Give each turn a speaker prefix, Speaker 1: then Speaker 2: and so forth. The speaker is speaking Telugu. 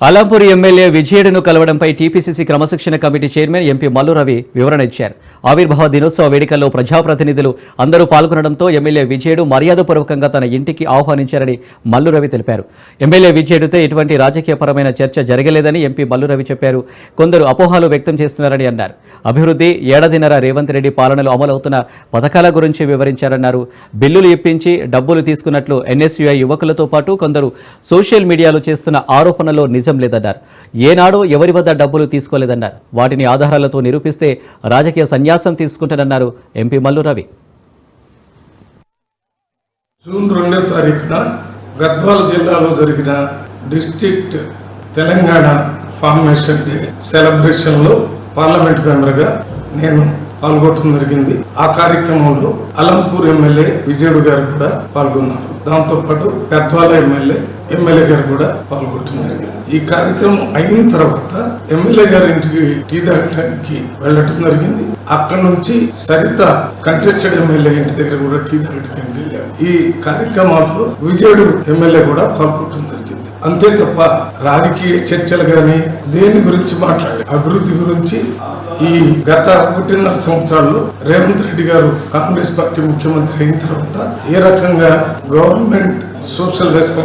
Speaker 1: అలంపూర్ ఎమ్మెల్యే విజయుడును కలవడంపై టీపీసీసీ క్రమశిక్షణ committee chairman MP Mallu Ravi వివరణ ఇచ్చారు. ఆవిర్భావ దినోత్సవ వేడుకల్లో ప్రజాప్రతినిధులు అందరూ పాల్గొనడంతో ఎమ్మెల్యే విజయుడు మర్యాదపూర్వకంగా తన ఇంటికి ఆహ్వానించారని మల్లు రవి తెలిపారు. ఎమ్మెల్యే విజయుడితో ఎటువంటి రాజకీయపరమైన చర్చ జరగలేదని ఎంపీ మల్లు రవి చెప్పారు. కొందరు అపోహాలు వ్యక్తం చేస్తున్నారని అన్నారు. అభివృద్ధి ఏడాదిన్నర రేవంత్ రెడ్డి పాలనలో అమలవుతున్న పథకాల గురించి వివరించారన్నారు. బిల్లులు ఇప్పించి డబ్బులు తీసుకున్నట్లు ఎన్ఎస్యుఐ యువకులతో పాటు కొందరు సోషల్ మీడియాలో చేస్తున్న ఆరోపణలో నిజం లేదన్నారు. ఏనాడో ఎవరి వద్ద డబ్బులు తీసుకోలేదన్నారు. వాటిని ఆధారాలతో నిరూపిస్తే రాజకీయ సన్యాసం తీసుకుంటానన్నారు ఎంపీ మల్లు రవి.
Speaker 2: జూన్ రెండో తారీఖున గద్వాల జిల్లాలో జరిగిన డిస్ట్రిక్ట్ తెలంగాణ ఫార్మేషన్ డే సెలబ్రేషన్లో పార్లమెంట్ మెంబర్గా నేను పాల్గొనడం జరిగింది. ఆ కార్యక్రమంలో అలంపూర్ ఎమ్మెల్యే విజయుడు గారు కూడా పాల్గొన్నారు. దాంతో పాటు గద్వాల ఎమ్మెల్యే ఎమ్మెల్యే గారు కూడా పాల్గొనడం జరిగింది. ఈ కార్యక్రమం అయిన తర్వాత ఎమ్మెల్యే గారి ఇంటికి టీ తాగడానికి వెళ్ళటం జరిగింది. అక్కడ నుంచి సరిత కంటెస్టెడ్ ఎమ్మెల్యే ఇంటి దగ్గర కూడా టీ తాగడానికి వెళ్ళాము. ఈ కార్యక్రమాల్లో విజయుడు ఎమ్మెల్యే కూడా పాల్గొనడం జరిగింది. అంతే తప్ప రాజకీయ చర్చలు గాని దేని గురించి మాట్లాడే అభివృద్ధి గురించి ఈ గత ఒకటిన్నర సంవత్సరాల్లో రేవంత్ రెడ్డి గారు కాంగ్రెస్ పార్టీ ముఖ్యమంత్రి అయిన తర్వాత ఏ రకంగా గవర్నమెంట్ సోషల్ రెస్పాన్స్